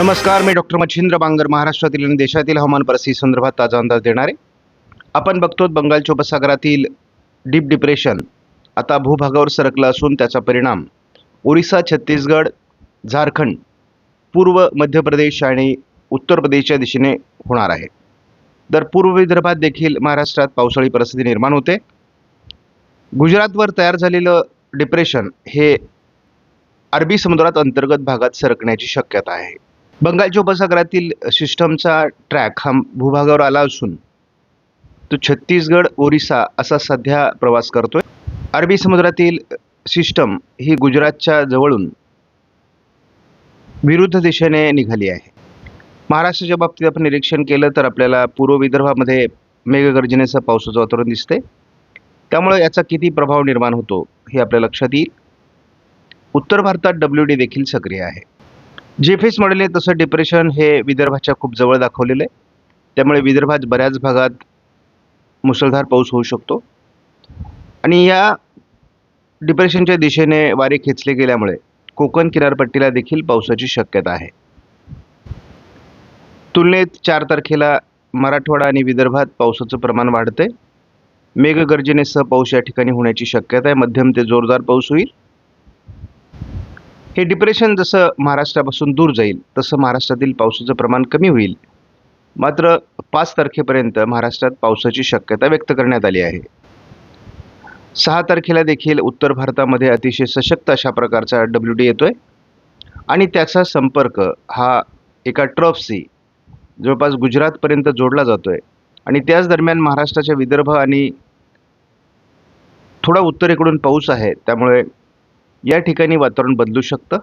नमस्कार मी डॉक्टर मच्छिंद्र बांगर महाराष्ट्रातील आणि देशातील हवामान परिस्थिती संदर्भात ताजा अंदाज देणारे. आपण बघतो बंगालच्या उपसागरातील डीप डिप्रेशन आता भूभागावर सरकलं असून त्याचा परिणाम ओरिसा छत्तीसगड झारखंड पूर्व मध्य प्रदेश आणि उत्तर प्रदेशच्या दिशेने होणार आहे. तर पूर्व विदर्भात देखील महाराष्ट्रात पावसाळी परिस्थिती निर्माण होते. गुजरातवर तयार झालेलं डिप्रेशन हे अरबी समुद्रात अंतर्गत भागात सरकण्याची शक्यता आहे. बंगालच्या उपसागरातील सिस्टमचा ट्रॅक हा भूभागावर आला असून तो छत्तीसगड ओरिसा असा सध्या प्रवास करतोय. अरबी समुद्रातील सिस्टम ही गुजरातच्या जवळून विरुद्ध दिशेने निघाली आहे. महाराष्ट्राच्या बाबतीत आपण निरीक्षण केलं तर आपल्याला पूर्व विदर्भामध्ये मेघगर्जनेचं पावसाचं वातावरण दिसते त्यामुळे याचा किती प्रभाव निर्माण होतो हे आपल्या लक्षात येईल. उत्तर भारतात डब्ल्यू डी देखील सक्रिय आहे. जेफेस मॉडेल तसं डिप्रेशन हे विदर्भाच्या खूप जवळ दाखवलेलं आहे. त्यामुळे विदर्भात बऱ्याच भागात मुसळधार पाऊस होऊ शकतो. आणि या डिप्रेशनच्या दिशेने वारे खेचले गेल्यामुळे कोकण किनारपट्टीला देखील पावसाची शक्यता आहे. तुलनेत चार तारखेला मराठवाडा आणि विदर्भात पावसाचं प्रमाण वाढतंय. मेघगर्जनेसह पाऊस या ठिकाणी होण्याची शक्यता आहे. मध्यम ते जोरदार पाऊस होईल. हे डिप्रेशन जसं महाराष्ट्रापासून दूर जाईल तसं महाराष्ट्रातील पावसाचं प्रमाण कमी होईल. मात्र पाच तारखेपर्यंत महाराष्ट्रात पावसाची शक्यता व्यक्त करण्यात आली आहे. सहा तारखेला देखील उत्तर भारतामध्ये अतिशय सशक्त अशा प्रकारचा डब्ल्यू डी येतोय. आणि त्याचा संपर्क हा एका ट्रफसी जवळपास गुजरातपर्यंत जोडला जातोय. आणि त्याच दरम्यान महाराष्ट्राच्या विदर्भ आणि थोडा उत्तरेकडून पाऊस आहे त्यामुळे या ठिकाणी वातावरण बदलू शकतं?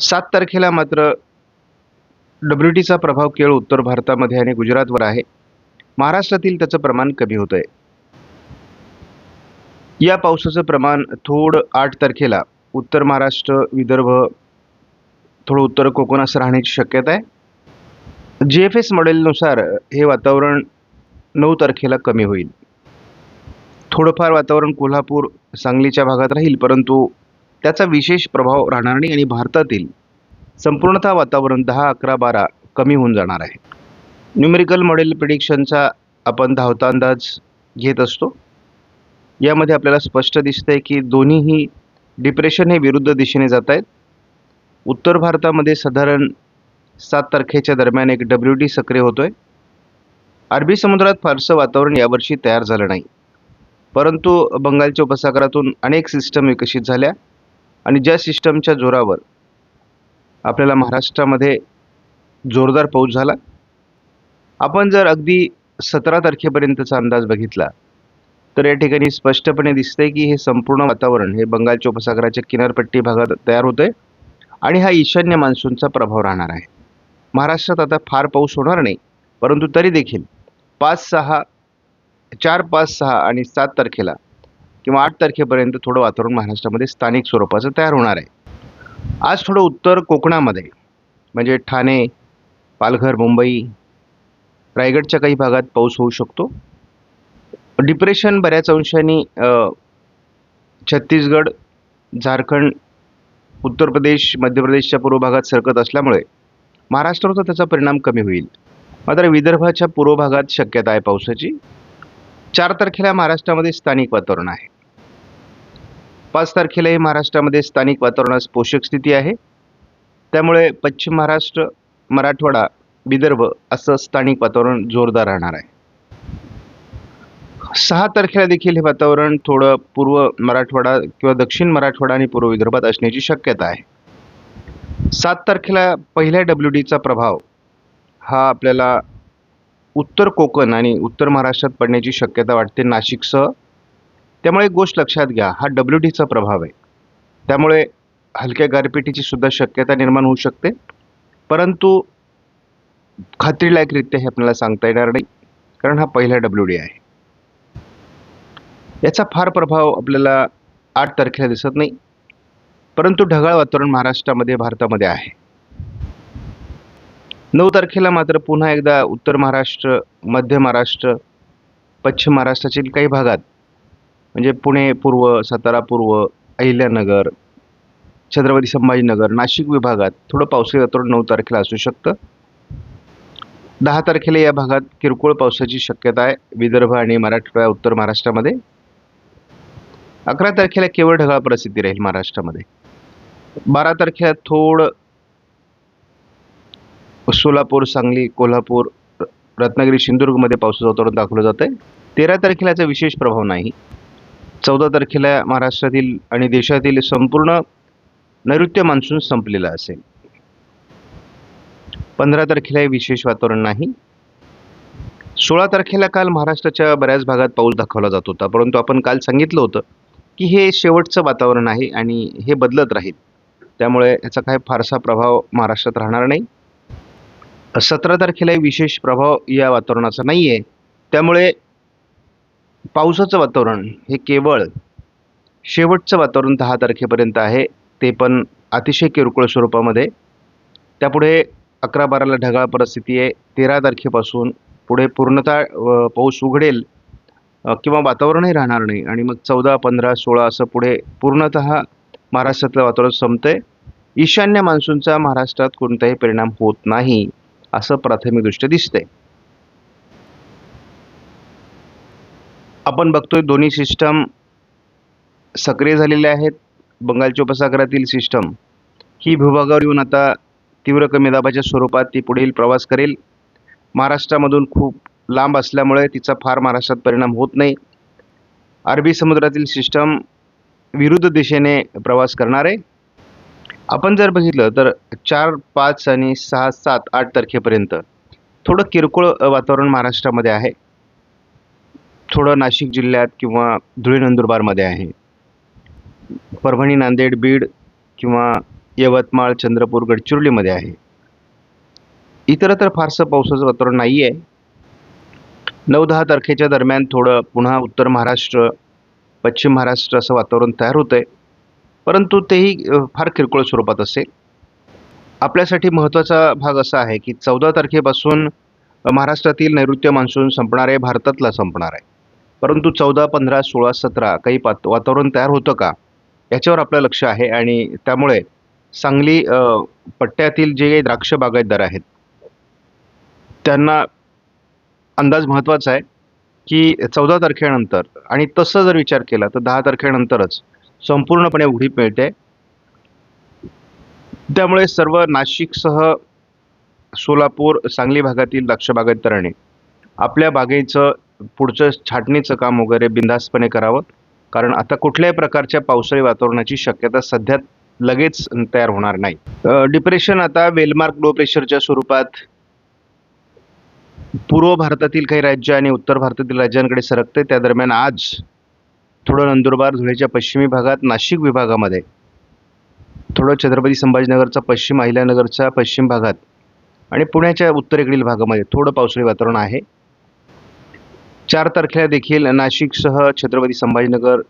सात तारखेला मात्र डब्ल्यू टीचा प्रभाव केवळ उत्तर भारतामध्ये आणि गुजरातवर आहे. महाराष्ट्रातील त्याचं प्रमाण कमी होतं आहे या पावसाचं प्रमाण थोडं आठ तारखेला उत्तर महाराष्ट्र विदर्भ थोडं उत्तर कोकण असं राहण्याची शक्यता आहे. जी एफ एस मॉडेलनुसार हे वातावरण नऊ तारखेला कमी होईल. थोडंफार वातावरण कोल्हापूर सांगलीच्या भागात राहील परंतु त्याचा विशेष प्रभाव राहणार नाही आणि भारतातील संपूर्णतः वातावरण दहा अकरा बारा कमी होऊन जाणार आहे. न्यूमेरिकल मॉडेल प्रिडिक्शनचा आपण धावता अंदाज घेत असतो. यामध्ये आपल्याला स्पष्ट दिसतंय की दोन्हीही डिप्रेशन हे विरुद्ध दिशेने जात आहेत. उत्तर भारतामध्ये साधारण सात तारखेच्या दरम्यान एक डब्ल्यू डी सक्रिय होतो आहे अरबी समुद्रात फारसं वातावरण यावर्षी तयार झालं नाही. परंतु बंगालच्या उपसागरातून अनेक सिस्टम विकसित झाल्या आणि ज्या सिस्टमच्या जोरावर आपल्याला महाराष्ट्रामध्ये जोरदार पाऊस झाला. आपण जर अगदी सतरा तारखेपर्यंतचा अंदाज बघितला तर या ठिकाणी स्पष्टपणे दिसते की हे संपूर्ण वातावरण हे बंगालच्या उपसागराच्या किनारपट्टी भागात तयार होतंय आणि हा ईशान्य मान्सूनचा प्रभाव राहणार आहे. महाराष्ट्रात आता फार पाऊस होणार नाही परंतु तरी देखील पाच सहा चार पाच सहा आणि सात तारखेला किंवा आठ तारखेपर्यंत थोडं वातावरण महाराष्ट्रामध्ये स्थानिक स्वरूपाचं तयार होणार आहे. आज थोडं उत्तर कोकणामध्ये म्हणजे ठाणे पालघर मुंबई रायगडच्या काही भागात पाऊस होऊ शकतो. डिप्रेशन बऱ्याच अंशांनी छत्तीसगड झारखंड उत्तर प्रदेश मध्य प्रदेशच्या पूर्व भागात सरकत असल्यामुळे महाराष्ट्रावर त्याचा परिणाम कमी होईल. मात्र विदर्भाच्या पूर्व भागात शक्यता आहे पावसाची. चार तारखेला महाराष्ट्रामध्ये स्थानिक वातावरण आहे. पाच तारखेलाही महाराष्ट्रामध्ये स्थानिक वातावरणास पोषक स्थिती आहे. त्यामुळे पश्चिम महाराष्ट्र मराठवाडा विदर्भ असं स्थानिक वातावरण जोरदार राहणार आहे. सहा तारखेला देखील हे वातावरण थोडं पूर्व मराठवाडा किंवा दक्षिण मराठवाडा आणि पूर्व विदर्भात असण्याची शक्यता आहे. सात तारखेला पहिल्या डब्ल्यू डीचा प्रभाव हा आपल्याला उत्तर कोकण आणि उत्तर महाराष्ट्रात पडण्याची शक्यता वाटते नाशिकसह. त्यामुळे एक गोष्ट लक्षात घ्या हा डब्ल्यू डीचा प्रभाव आहे. त्यामुळे हलक्या गारपिटीची सुद्धा शक्यता निर्माण होऊ शकते. परंतु खात्रीलायकरित्या हे आपल्याला सांगता येणार नाही कारण हा पहिला डब्ल्यू डी आहे. याचा फार प्रभाव आपल्याला आठ तारखेला दिसत नाही. परंतु ढगाळ वातावरण महाराष्ट्रामध्ये भारतामध्ये आहे. नऊ तारखेला मात्र पुन्हा एकदा उत्तर महाराष्ट्र मध्य महाराष्ट्र पश्चिम महाराष्ट्रातील काही भागात म्हणजे पुणे पूर्व सातारा पूर्व अहिल्यानगर छत्रपती संभाजीनगर नाशिक विभागात थोडं पावसाळी वातावरण नऊ तारखेला असू शकतं. दहा तारखेला या भागात किरकोळ पावसाची शक्यता आहे. विदर्भ आणि मराठवाड्या उत्तर महाराष्ट्रामध्ये. अकरा तारखेला केवळ ढगाळ परिस्थिती राहील महाराष्ट्रामध्ये. बारा तारखेला थोडं सोलापूर सांगली कोल्हापूर रत्नागिरी सिंधुदुर्गमध्ये पावसाचं वातावरण दाखवलं जात आहे तेरा तारखेला याचा विशेष प्रभाव नाही. चौदा तारखेला महाराष्ट्रातील आणि देशातील संपूर्ण नैऋत्य मान्सून संपलेला असेल. पंधरा तारखेला हे विशेष वातावरण नाही. सोळा तारखेला काल महाराष्ट्राच्या बऱ्याच भागात पाऊस दाखवला जात होता. परंतु आपण काल सांगितलं होतं की हे शेवटचं वातावरण आहे आणि हे बदलत राहील. त्यामुळे याचा काय फारसा प्रभाव महाराष्ट्रात राहणार नाही. सतरा तारखेलाही विशेष प्रभाव या वातावरणाचा नाही आहे त्यामुळे पावसाचं वातावरण हे केवळ शेवटचं वातावरण दहा तारखेपर्यंत आहे ते पण अतिशय किरकोळ स्वरूपामध्ये. त्यापुढे अकरा बाराला ढगाळ परिस्थिती आहे तेरा तारखेपासून पुढे पूर्णतः पाऊस उघडेल किंवा वातावरणही राहणार नाही. आणि मग चौदा पंधरा सोळा असं पुढे पूर्णतः महाराष्ट्रातलं वातावरण संपतंय. ईशान्य मान्सूनचा महाराष्ट्रात कोणताही परिणाम होत नाही. असं प्राथमिकदृष्ट्या दिसतंय. आपण बघतोय दोन्ही सिस्टम सक्रिय झालेले आहेत. बंगालच्या उपसागरातील सिस्टम ही भूभागावर येऊन आता तीव्र कमी दाबाच्या स्वरूपात ती पुढील प्रवास करेल. महाराष्ट्रामधून खूप लांब असल्यामुळे तिचा फार महाराष्ट्रात परिणाम होत नाही. अरबी समुद्रातील सिस्टम विरुद्ध दिशेने प्रवास करणार आहे. आपण जर बघितलं तर चार पाच आणि सहा सात आठ तारखेपर्यंत थोडं किरकोळ वातावरण महाराष्ट्रामध्ये आहे. थोडं नाशिक जिल्ह्यात किंवा धुळे नंदुरबारमध्ये आहे. परभणी नांदेड बीड किंवा यवतमाळ चंद्रपूर गडचिरोलीमध्ये आहे. इतरत्र फारसं पावसाचं वातावरण नाही आहे नऊ दहा तारखेच्या दरम्यान थोडं पुन्हा उत्तर महाराष्ट्र पश्चिम महाराष्ट्र असं वातावरण तयार होतं आहे परंतु तेही फार किरकोळ स्वरूपात असेल. आपल्यासाठी महत्त्वाचा भाग असा आहे की चौदा तारखेपासून महाराष्ट्रातील नैऋत्य मान्सून संपणार आहे भारतातला संपणार आहे. परंतु चौदा पंधरा सोळा सतरा काही पात वातावरण तयार होतं का? याच्यावर आपलं लक्ष आहे आणि त्यामुळे सांगली पट्ट्यातील जे काही द्राक्ष बागायतदार आहेत त्यांना अंदाज महत्त्वाचा आहे की चौदा तारखेनंतर आणि तसं जर विचार केला तर दहा तारखेनंतरच संपूर्णपणे उघडी मिळते त्यामुळे सर्व नाशिकसह सोलापूर सांगली भागातील द्राक्ष बागायतदारांनी आपल्या बागेचं पुढचं छाटणीचं काम वगैरे बिंदास्तपणे करावं. कारण आता कुठल्याही प्रकारच्या पावसाळी वातावरणाची शक्यता सध्या लगेच तयार होणार नाही. डिप्रेशन आता वेलमार्क लो प्रेशरच्या स्वरूपात पूर्व भारतातील काही राज्य आणि उत्तर भारतातील राज्यांकडे सरकते त्या दरम्यान आज थोडं नंदुरबार धुळेच्या पश्चिमी भागात नाशिक विभागामध्ये थोडं छत्रपती संभाजीनगरचा पश्चिम अहिल्यानगरच्या पश्चिम भागात आणि पुण्याच्या उत्तरेकडील भागामध्ये थोडं पावसाळी वातावरण आहे. चार तारखेला देखील नाशिकसह छत्रपती संभाजीनगर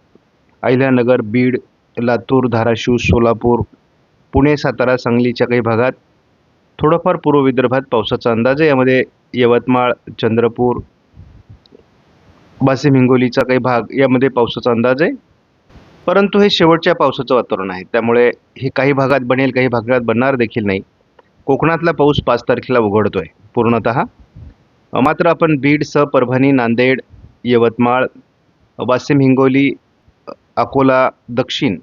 अहिल्यानगर बीड लातूर धाराशिव सोलापूर पुणे सातारा सांगलीच्या काही भागात थोडंफार पूर्व विदर्भात पावसाचा अंदाज आहे. यामध्ये यवतमाळ चंद्रपूर वाशिम हिंगोलीचा काही भाग यामध्ये पावसाचा अंदाज आहे. परंतु हे शेवटच्या पावसाचं वातावरण आहे. त्यामुळे हे काही भागात बनेल काही भागात बनणार देखील नाही. कोकणातला पाऊस पाच तारखेला उघडतो आहे पूर्णतः. मात्र आपण बीड स परभणी नांदेड यवतमाळ वाशिम हिंगोली अकोला दक्षिण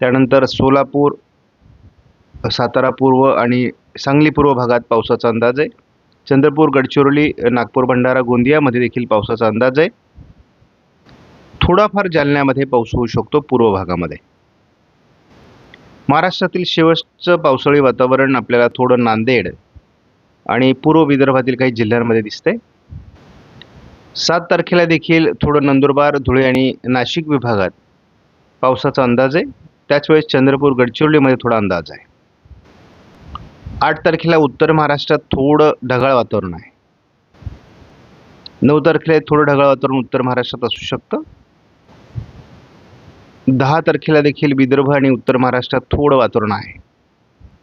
त्यानंतर सोलापूर सातारा पूर्व आणि सांगली पूर्व भागात पावसाचा अंदाज आहे. चंद्रपूर गडचिरोली नागपूर भंडारा गोंदियामध्ये देखील पावसाचा अंदाज आहे. थोडाफार जालन्यामध्ये पाऊस होऊ शकतो पूर्व भागामध्ये. महाराष्ट्रातील शेवटचं पावसाळी वातावरण आपल्याला थोडं नांदेड आणि पूर्व विदर्भातील काही जिल्ह्यांमध्ये दिसतंय. सात तारखेला देखील थोडं नंदुरबार धुळे आणि नाशिक विभागात पावसाचा अंदाज आहे. त्याच वेळेस चंद्रपूर गडचिरोलीमध्ये थोडा अंदाज आहे. आठ तारखेला उत्तर महाराष्ट्रात थोडं ढगाळ वातावरण आहे. नऊ तारखेला थोडं ढगाळ वातावरण उत्तर महाराष्ट्रात असू शकतं. दहा तारखेला देखील विदर्भ आणि उत्तर महाराष्ट्रात थोडं वातावरण आहे.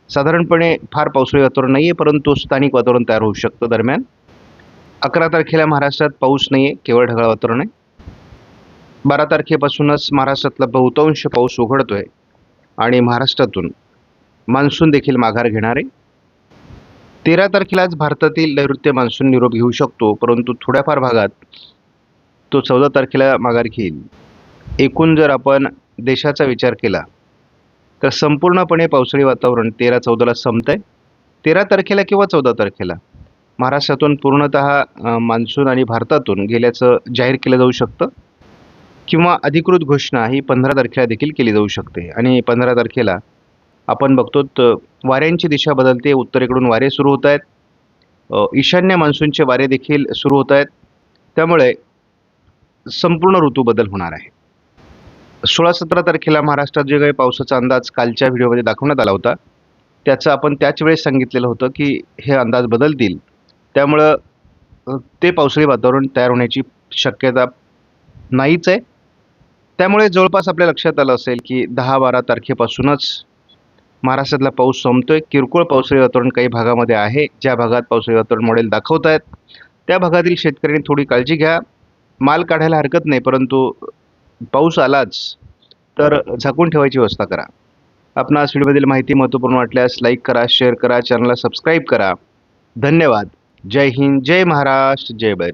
साधारणपणे फार पावसाळी वातावरण नाही आहे परंतु स्थानिक वातावरण तयार होऊ शकतं दरम्यान. अकरा तारखेला महाराष्ट्रात पाऊस नाही आहे केवळ ढगाळ वातावरण आहे. बारा तारखेपासूनच महाराष्ट्रातला बहुतांश पाऊस उघडतो आहे आणि महाराष्ट्रातून मान्सून देखील माघार घेणार. आहे तेरा तारखेलाच भारतातील नैऋत्य मान्सून निरोप घेऊ शकतो परंतु थोड्याफार भागात तो चौदा तारखेला माघार घेईल. एकूण जर आपण देशाचा विचार केला तर संपूर्णपणे पावसाळी वातावरण तेरा चौदाला संपत आहे तेरा तारखेला किंवा चौदा तारखेला? महाराष्ट्रातून पूर्णत मान्सून आणि भारतातून गेल्याचं जाहीर केलं जाऊ शकतं. किंवा अधिकृत घोषणा ही पंधरा तारखेला देखील केली जाऊ शकते. आणि पंधरा तारखेला आपण बघतो वाऱ्यांची दिशा बदलते उत्तरेकडून वारे सुरू होत आहेत. ईशान्य मान्सूनचे वारे देखील सुरू होत आहेत. त्यामुळे संपूर्ण ऋतू बदल होणार आहे. सोळा सतरा तारखेला महाराष्ट्रात जे काही पावसाचा अंदाज कालच्या व्हिडिओमध्ये दाखवण्यात आला होता त्याचं आपण त्याच वेळेस सांगितलेलं होतं की हे अंदाज बदलतील. त्यामुळं ते पावसाळी वातावरण तयार होण्याची शक्यता नाहीच आहे. त्यामुळे जवळपास आपल्या लक्षात आलं असेल की दहा बारा तारखेपासूनच महाराष्ट्रातला पाऊस संपतोय. किरकोळ पावसाळी वातावरण काही भागामध्ये आहे. ज्या भागात पावसाळी वातावरण मॉडेल दाखवत आहेत त्या भागातील शेतकऱ्यांनी थोडी काळजी घ्या. माल काढायला हरकत नाही परंतु पाऊस आलाच तर झाकून ठेवायची व्यवस्था करा. आपणास व्हिडिओमधील माहिती महत्त्वपूर्ण वाटल्यास लाईक करा शेअर करा चॅनलला सबस्क्राईब करा. धन्यवाद. जय हिंद जय महाराष्ट्र जय बैर.